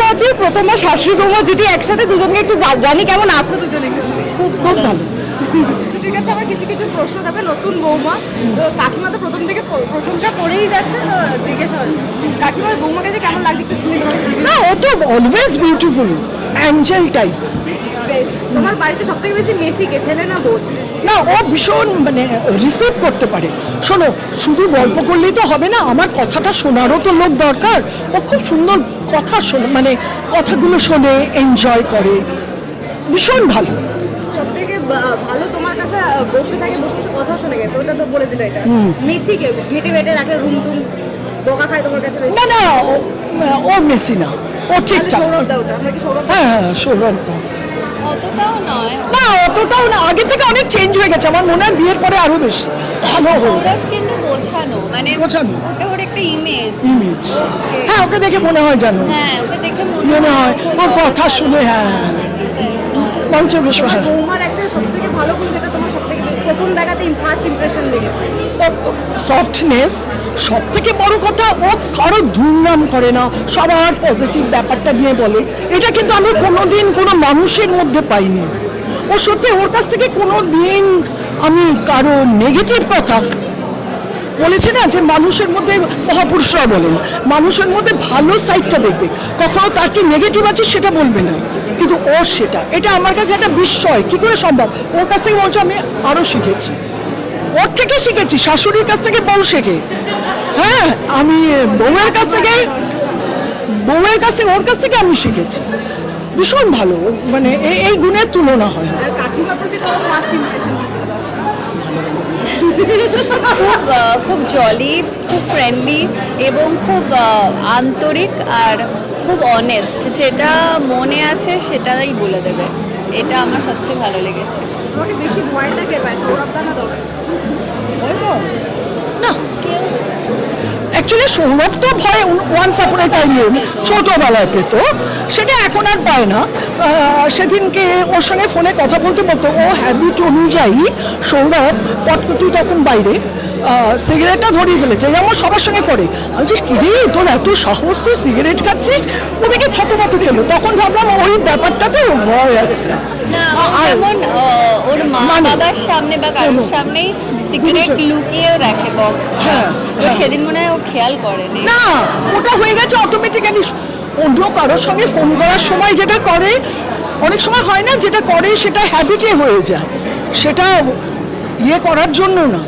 পাচ্ছি প্রথমবার শাশুড়ি বৌমা জুটি একসাথে দুজনকে একটু জানি কেমন আছো দুজনে খুব খুব ভালো। আছে আমার কিছু কিছু প্রশ্ন থাকে নতুন বৌমা। তো কাকিমা তো প্রথম থেকে প্রশংসা করেই যাচ্ছে তো জিজ্ঞেস কাকিমা বৌমাকে যে কেমন লাগছে একটু শুনে না ও তো অলওয়েজ বিউটিফুল অ্যাঞ্জেল টাইপ তোমার বাড়িতে সব থেকে বেশি মেসি কে ছেলে না বোন না ও ভীষণ মানে রিসিভ করতে পারে। শোনো শুধু গল্প করলেই তো হবে না আমার কথাটা শোনারও তো লোক দরকার। ও খুব সুন্দর কথা শোনে মানে কথাগুলো শোনে এনজয় করে। ভীষণ ভালো। সব থেকে ভালো তোমার কাছে বসে থাকে বসে বসে কথা শোনে গেছে ওটা তো বলে দিলে এটা। মেসি কে ঘেটে বেটে রাখে রুম টুম বোকা খায় তোমার কাছে না না ও- মেসি না ও ঠিকঠাক। হ্যাঁ হ্যাঁ সৌরভটা অতটাও নয়। না অতটাও না। আগে থেকে অনেক চেঞ্জ হয়ে গেছে। আমার মনে হয় বিয়ের পরে আরও বেশি। ভালো সৌরভ কিন্তু গোছানো। মানে। ওটা ওর একটা ইমেজ ইমেজ হ্যাঁ ওকে দেখে মনে হয় জানো হ্যাঁ ওকে দেখে মনে হয় ওর কথা শুনে হ্যাঁ। মঞ্চ বিষয় হ্যাঁ। বৌমার একটা সব থেকে ভালো গুণ যেটা তোমার সব থেকে প্রথম দেখাতে ফার্স্ট ইমপ্রেশন লেগেছে। সফটনেস সব থেকে বড় কথা, ও কারও দুর্নাম করে না, সবার পজিটিভ ব্যাপারটা নিয়ে বলে। এটা কিন্তু আমি কোনোদিন কোনো মানুষের মধ্যে পাইনি। ও সত্যি ওর কাছ থেকে কোনো দিন আমি কারও নেগেটিভ কথা বলেছে না যে মানুষের মধ্যে মহাপুরুষরা বলেন। মানুষের মধ্যে ভালো সাইডটা দেখবে। কখনো তার কি নেগেটিভ আছে সেটা বলবে না। কিন্তু ও সেটা, এটা আমার কাছে একটা বিস্ময়। কি করে সম্ভব? ওর কাছ থেকে বলছো আমি আরও শিখেছি। ওর থেকে শিখেছি শাশুড়ির কাছ থেকে বউ শেখে। হ্যাঁ আমি বউয়ের কাছ থেকে বউয়ের কাছ থেকে ওর কাছ থেকে আমি শিখেছি। ভীষণ ভালো মানে এই এই গুণের তুলনা হয়। খুব জলি খুব ফ্রেন্ডলি এবং খুব আন্তরিক আর খুব অনেস্ট যেটা মনে আছে সেটাই বলে দেবে। এটা আমার সবচেয়ে ভালো লেগেছে। তোমাকে বেশি ভয়টা কে পায় সৌরভ দা না দর্শক না। অ্যাকচুয়ালি সৌরভ তো ভয় ওয়ান্স আপন এ টাইমে ছোটবেলায় পেত। সেটা এখন আর পায় না। আহ, সেদিনকে ওর সঙ্গে ফোনে কথা বলতে বলতো ও হ্যাবিট অনুযায়ী সৌরভ পটকুটি তখন বাইরে সিগারেটটা ধরিয়ে ফেলেছে যেমন সবার সঙ্গে করে। আমি বলছি কি রে তোর এত সাহস তুই সিগারেট খাচ্ছিস? ওদিকে থতমত খেলো তখন ভাবলাম ওই ব্যাপারটাতে ও ভয় আছে। ও ওর মা মানে- বাবার সামনে বা কারোর সামনেই সিগারেট? লুকিয়েও রাখে বক্স হ্যাঁ, হ্যাঁ। সেদিন মনে হয় ও খেয়াল করেনি। না ওটা হয়ে গেছে অটোমেটিক্যালি অন্য কারোর সঙ্গে ফোন করার সময় যেটা করে অনেক সময় হয় না যেটা করে সেটা হ্যাবিটে হয়ে যায়। সেটা ইয়ে করার জন্য না।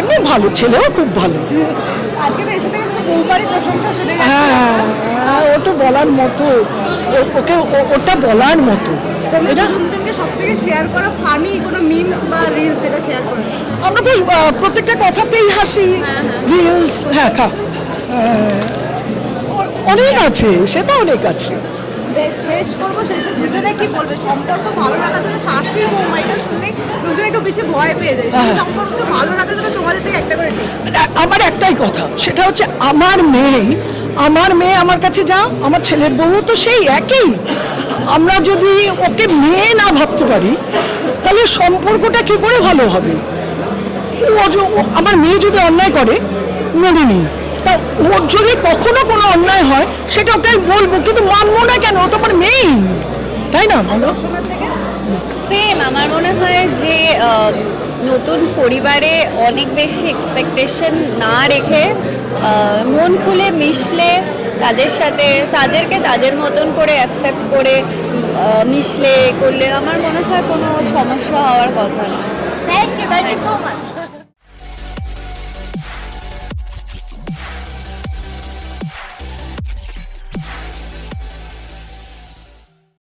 এমনি ভালো ছেলেও খুব ভালো। হ্যাঁ হ্যাঁ, ও তো বলার মতো। ওকে ওটা বলার মতো। এটা শেয়ার করা ফানি কোনো মিমস বা রিলস এটা শেয়ার করো। আমরা তো প্রত্যেকটা কথাতেই হাসি রিলস হ্যাঁ। খা অনেক আছে সে তো অনেক আছে। শেষ করব শেষে দুজনে কি বলবে। সম্পর্ক ভালো রাখার জন্য শাশুড়ি শুনলে দুজনে একটু বেশি ভয় পেয়ে যায়। হ্যাঁ। ভালো রাখার জন্য তোমাদের থেকে একটা করে আমার একটাই কথা সেটা হচ্ছে আমার মেয়ে আমার মেয়ে আমার কাছে যা আমার ছেলের বউ তো সেই একই। আমরা যদি ওকে মেয়ে না ভাবতে পারি তাহলে সম্পর্কটা কি করে ভালো হবে? আমার মেয়ে যদি অন্যায় করে মেনে নিই। তা ওর যদি কখনো কোনো অন্যায় হয় সেটা ওকে আমি বলব। কিন্তু মানবো না কেন? ও তো আমার মেয়েই তাই না? বলো সেম আমার মনে হয় যে নতুন পরিবারে অনেক বেশি এক্সপেকটেশন না রেখে মন খুলে মিশলে তাদের সাথে তাদেরকে তাদের মতন করে অ্যাকসেপ্ট করে মিশলে করলে আমার মনে হয় কোনো সমস্যা হওয়ার কথা না। Thank you thank you so much